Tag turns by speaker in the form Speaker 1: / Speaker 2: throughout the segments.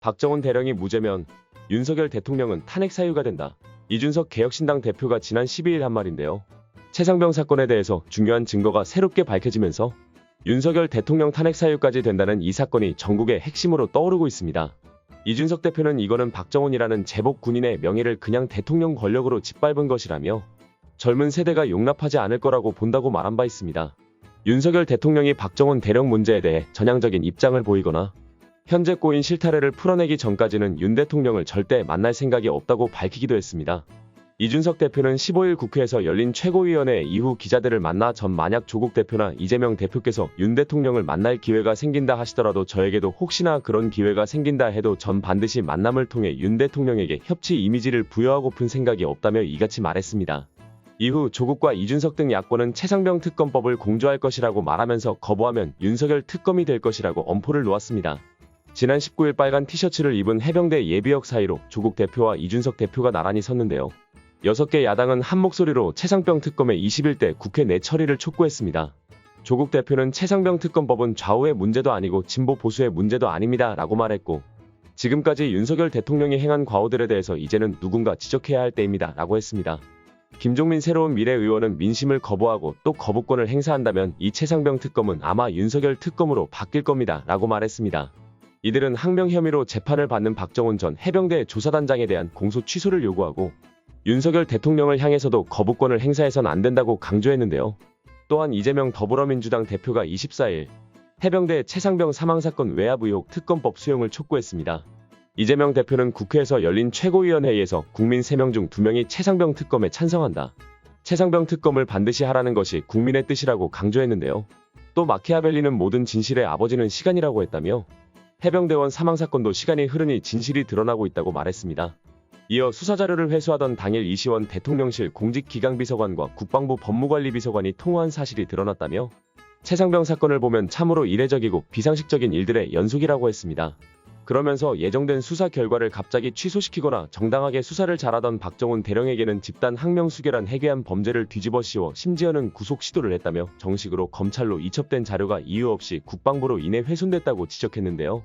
Speaker 1: 박정훈 대령이 무죄면 윤석열 대통령은 탄핵 사유가 된다. 이준석 개혁신당 대표가 지난 12일 한 말인데요. 최상병 사건에 대해서 중요한 증거가 새롭게 밝혀지면서 윤석열 대통령 탄핵 사유까지 된다는 이 사건이 전국의 핵심으로 떠오르고 있습니다. 이준석 대표는 이거는 박정훈이라는 제복 군인의 명예를 그냥 대통령 권력으로 짓밟은 것이라며 젊은 세대가 용납하지 않을 거라고 본다고 말한 바 있습니다. 윤석열 대통령이 박정훈 대령 문제에 대해 전향적인 입장을 보이거나 현재 꼬인 실타래를 풀어내기 전까지는 윤 대통령을 절대 만날 생각이 없다고 밝히기도 했습니다. 이준석 대표는 15일 국회에서 열린 최고위원회 이후 기자들을 만나 전 만약 조국 대표나 이재명 대표께서 윤 대통령을 만날 기회가 생긴다 하시더라도 저에게도 혹시나 그런 기회가 생긴다 해도 전 반드시 만남을 통해 윤 대통령에게 협치 이미지를 부여하고픈 생각이 없다며 이같이 말했습니다. 이후 조국과 이준석 등 야권은 최상병 특검법을 공조할 것이라고 말하면서 거부하면 윤석열 특검이 될 것이라고 엄포를 놓았습니다. 지난 19일 빨간 티셔츠를 입은 해병대 예비역 사이로 조국 대표와 이준석 대표가 나란히 섰는데요. 6개 야당은 한 목소리로 최상병 특검의 21대 국회 내 처리를 촉구했습니다. 조국 대표는 최상병 특검법은 좌우의 문제도 아니고 진보 보수의 문제도 아닙니다 라고 말했고 지금까지 윤석열 대통령이 행한 과오들에 대해서 이제는 누군가 지적해야 할 때입니다 라고 했습니다. 김종민 새로운 미래 의원은 민심을 거부하고 또 거부권을 행사한다면 이 최상병 특검은 아마 윤석열 특검으로 바뀔 겁니다 라고 말했습니다. 이들은 항명 혐의로 재판을 받는 박정훈 전 해병대 조사단장에 대한 공소 취소를 요구하고 윤석열 대통령을 향해서도 거부권을 행사해선 안 된다고 강조했는데요. 또한 이재명 더불어민주당 대표가 24일 해병대 최상병 사망사건 외압 의혹 특검법 수용을 촉구했습니다. 이재명 대표는 국회에서 열린 최고위원회의에서 국민 3명 중 2명이 최상병 특검에 찬성한다. 최상병 특검을 반드시 하라는 것이 국민의 뜻이라고 강조했는데요. 또 마키아벨리는 모든 진실의 아버지는 시간이라고 했다며 해병대원 사망 사건도 시간이 흐르니 진실이 드러나고 있다고 말했습니다. 이어 수사자료를 회수하던 당일 이시원 대통령실 공직기강비서관과 국방부 법무관리비서관이 통화한 사실이 드러났다며 최상병 사건을 보면 참으로 이례적이고 비상식적인 일들의 연속이라고 했습니다. 그러면서 예정된 수사 결과를 갑자기 취소시키거나 정당하게 수사를 잘하던 박정훈 대령에게는 집단 항명수계란 해괴한 범죄를 뒤집어 씌워 심지어는 구속 시도를 했다며 정식으로 검찰로 이첩된 자료가 이유 없이 국방부로 인해 훼손됐다고 지적했는데요.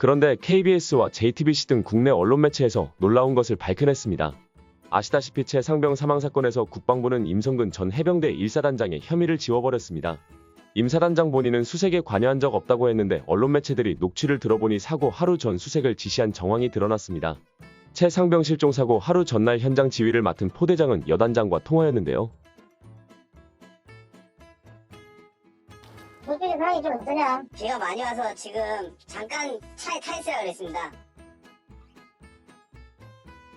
Speaker 1: 그런데 KBS와 JTBC 등 국내 언론 매체에서 놀라운 것을 밝혀냈습니다. 아시다시피 최상병 사망 사건에서 국방부는 임성근 전 해병대 1사단장의 혐의를 지워버렸습니다. 임사단장 본인은 수색에 관여한 적 없다고 했는데 언론 매체들이 녹취를 들어보니 사고 하루 전 수색을 지시한 정황이 드러났습니다. 최상병 실종 사고 하루 전날 현장 지휘를 맡은 포대장은 여단장과 통화했는데요.
Speaker 2: 도중에 상황이 좀 어떠냐?
Speaker 3: 비가 많이 와서 지금 잠깐 차에 타 있어야 그랬습니다.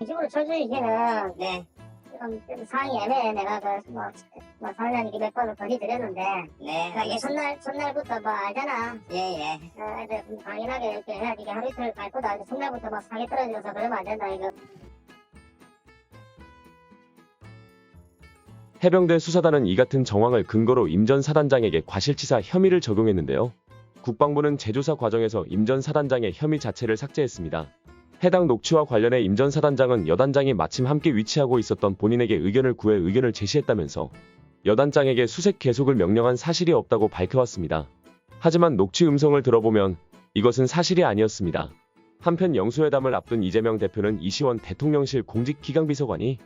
Speaker 2: 이쪽으로 철저히 이제는
Speaker 3: 네,
Speaker 2: 지금 좀 상황이 애매해. 내가 그뭐 뭐 사장님 200번을 건의드렸는데
Speaker 3: 네,
Speaker 2: 이게
Speaker 3: 알겠습니다.
Speaker 2: 첫날 첫날부터 뭐 알잖아.
Speaker 3: 예, 예.
Speaker 2: 어, 애들 좀 강인하게 이렇게 해야지 이게 하루 이틀 갈 거다. 이제 첫날부터 막 사기 떨어져서 그러면 안 된다 이거.
Speaker 1: 해병대 수사단은 이 같은 정황을 근거로 임 전 사단장에게 과실치사 혐의를 적용했는데요. 국방부는 재조사 과정에서 임 전 사단장의 혐의 자체를 삭제했습니다. 해당 녹취와 관련해 임 전 사단장은 여단장이 마침 함께 위치하고 있었던 본인에게 의견을 구해 의견을 제시했다면서 여단장에게 수색 계속을 명령한 사실이 없다고 밝혀왔습니다. 하지만 녹취 음성을 들어보면 이것은 사실이 아니었습니다. 한편 영수회담을 앞둔 이재명 대표는 이시원 대통령실 공직기강비서관이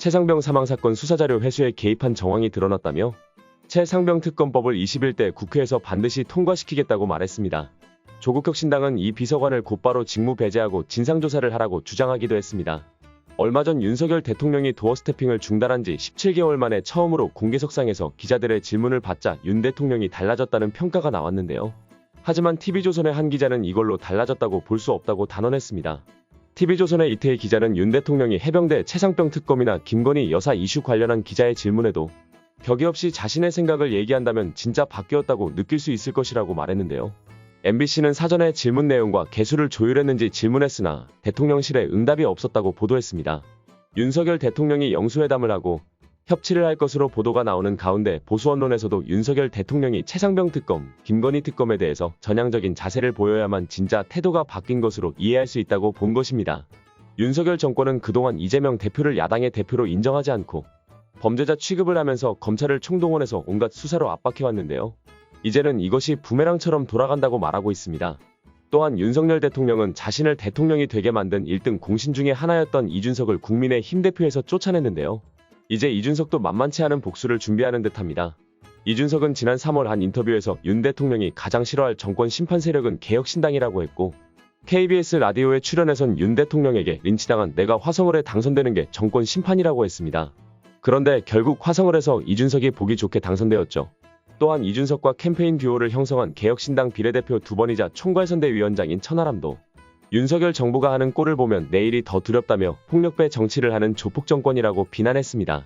Speaker 1: 최상병 사망사건 수사자료 회수에 개입한 정황이 드러났다며 최상병 특검법을 21대 국회에서 반드시 통과시키겠다고 말했습니다. 조국혁신당은 이 비서관을 곧바로 직무 배제하고 진상조사를 하라고 주장하기도 했습니다. 얼마 전 윤석열 대통령이 도어 스태핑을 중단한 지 17개월 만에 처음으로 공개석상에서 기자들의 질문을 받자 윤 대통령이 달라졌다는 평가가 나왔는데요. 하지만 TV조선의 한 기자는 이걸로 달라졌다고 볼 수 없다고 단언했습니다. TV조선의 이태희 기자는 윤 대통령이 해병대 최상병 특검이나 김건희 여사 이슈 관련한 기자의 질문에도 격이 없이 자신의 생각을 얘기한다면 진짜 바뀌었다고 느낄 수 있을 것이라고 말했는데요. MBC는 사전에 질문 내용과 개수를 조율했는지 질문했으나 대통령실에 응답이 없었다고 보도했습니다. 윤석열 대통령이 영수회담을 하고 협치를 할 것으로 보도가 나오는 가운데 보수 언론에서도 윤석열 대통령이 최상병 특검, 김건희 특검에 대해서 전향적인 자세를 보여야만 진짜 태도가 바뀐 것으로 이해할 수 있다고 본 것입니다. 윤석열 정권은 그동안 이재명 대표를 야당의 대표로 인정하지 않고 범죄자 취급을 하면서 검찰을 총동원해서 온갖 수사로 압박해왔는데요. 이제는 이것이 부메랑처럼 돌아간다고 말하고 있습니다. 또한 윤석열 대통령은 자신을 대통령이 되게 만든 1등 공신 중에 하나였던 이준석을 국민의힘 대표에서 쫓아냈는데요. 이제 이준석도 만만치 않은 복수를 준비하는 듯합니다. 이준석은 지난 3월 한 인터뷰에서 윤 대통령이 가장 싫어할 정권 심판 세력은 개혁신당이라고 했고 KBS 라디오에 출연해선 윤 대통령에게 린치당한 내가 화성을 해 당선되는 게 정권 심판이라고 했습니다. 그런데 결국 화성을 해서 이준석이 보기 좋게 당선되었죠. 또한 이준석과 캠페인 듀오를 형성한 개혁신당 비례대표 두 번이자 총괄선대위원장인 천하람도 윤석열 정부가 하는 꼴을 보면 내일이 더 두렵다며 폭력배 정치를 하는 조폭 정권이라고 비난했습니다.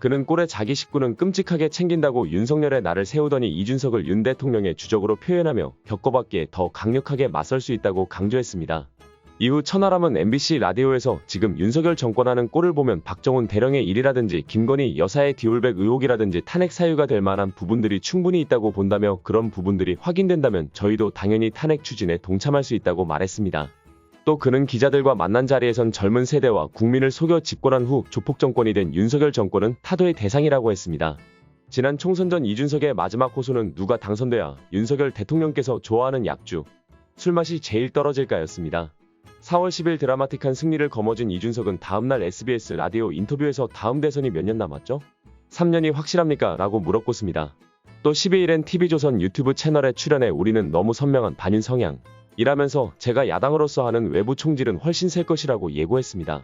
Speaker 1: 그는 꼴에 자기 식구는 끔찍하게 챙긴다고 윤석열의 날을 세우더니 이준석을 윤 대통령의 주적으로 표현하며 겪어봤기에 더 강력하게 맞설 수 있다고 강조했습니다. 이후 천하람은 MBC 라디오에서 지금 윤석열 정권하는 꼴을 보면 박정훈 대령의 일이라든지 김건희 여사의 디올백 의혹이라든지 탄핵 사유가 될 만한 부분들이 충분히 있다고 본다며 그런 부분들이 확인된다면 저희도 당연히 탄핵 추진에 동참할 수 있다고 말했습니다. 또 그는 기자들과 만난 자리에선 젊은 세대와 국민을 속여 집권한 후 조폭 정권이 된 윤석열 정권은 타도의 대상이라고 했습니다. 지난 총선 전 이준석의 마지막 호소는 누가 당선돼야 윤석열 대통령께서 좋아하는 약주, 술맛이 제일 떨어질까였습니다. 4월 10일 드라마틱한 승리를 거머쥔 이준석은 다음날 SBS 라디오 인터뷰에서 다음 대선이 몇 년 남았죠? 3년이 확실합니까? 라고 물었고습니다. 또 12일엔 TV조선 유튜브 채널에 출연해 우리는 너무 선명한 반윤 성향, 이라면서 제가 야당으로서 하는 외부 총질은 훨씬 셀 것이라고 예고했습니다.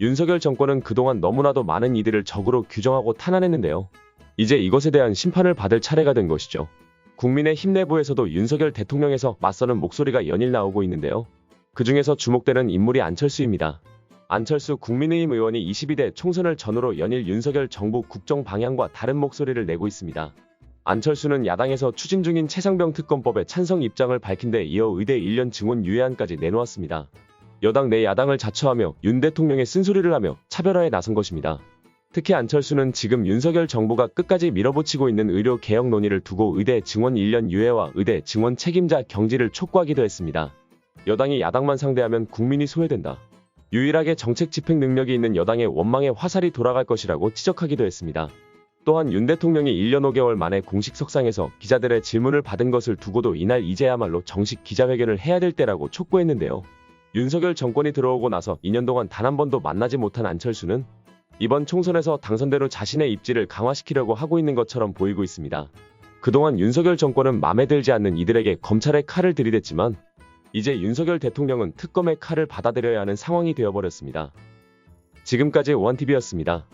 Speaker 1: 윤석열 정권은 그동안 너무나도 많은 이들을 적으로 규정하고 탄압했는데요. 이제 이것에 대한 심판을 받을 차례가 된 것이죠. 국민의힘 내부에서도 윤석열 대통령에서 맞서는 목소리가 연일 나오고 있는데요. 그 중에서 주목되는 인물이 안철수입니다. 안철수 국민의힘 의원이 22대 총선을 전후로 연일 윤석열 정부 국정 방향과 다른 목소리를 내고 있습니다. 안철수는 야당에서 추진 중인 최상병 특검법에 찬성 입장을 밝힌 데 이어 의대 1년 증원 유예안까지 내놓았습니다. 여당 내 야당을 자처하며 윤 대통령의 쓴소리를 하며 차별화에 나선 것입니다. 특히 안철수는 지금 윤석열 정부가 끝까지 밀어붙이고 있는 의료 개혁 논의를 두고 의대 증원 1년 유예와 의대 증원 책임자 경지를 촉구하기도 했습니다. 여당이 야당만 상대하면 국민이 소외된다. 유일하게 정책 집행 능력이 있는 여당의 원망에 화살이 돌아갈 것이라고 지적하기도 했습니다. 또한 윤 대통령이 1년 5개월 만에 공식 석상에서 기자들의 질문을 받은 것을 두고도 이날 이제야말로 정식 기자회견을 해야 될 때라고 촉구했는데요. 윤석열 정권이 들어오고 나서 2년 동안 단 한 번도 만나지 못한 안철수는 이번 총선에서 당선대로 자신의 입지를 강화시키려고 하고 있는 것처럼 보이고 있습니다. 그동안 윤석열 정권은 마음에 들지 않는 이들에게 검찰의 칼을 들이댔지만 이제 윤석열 대통령은 특검의 칼을 받아들여야 하는 상황이 되어버렸습니다. 지금까지 원TV였습니다.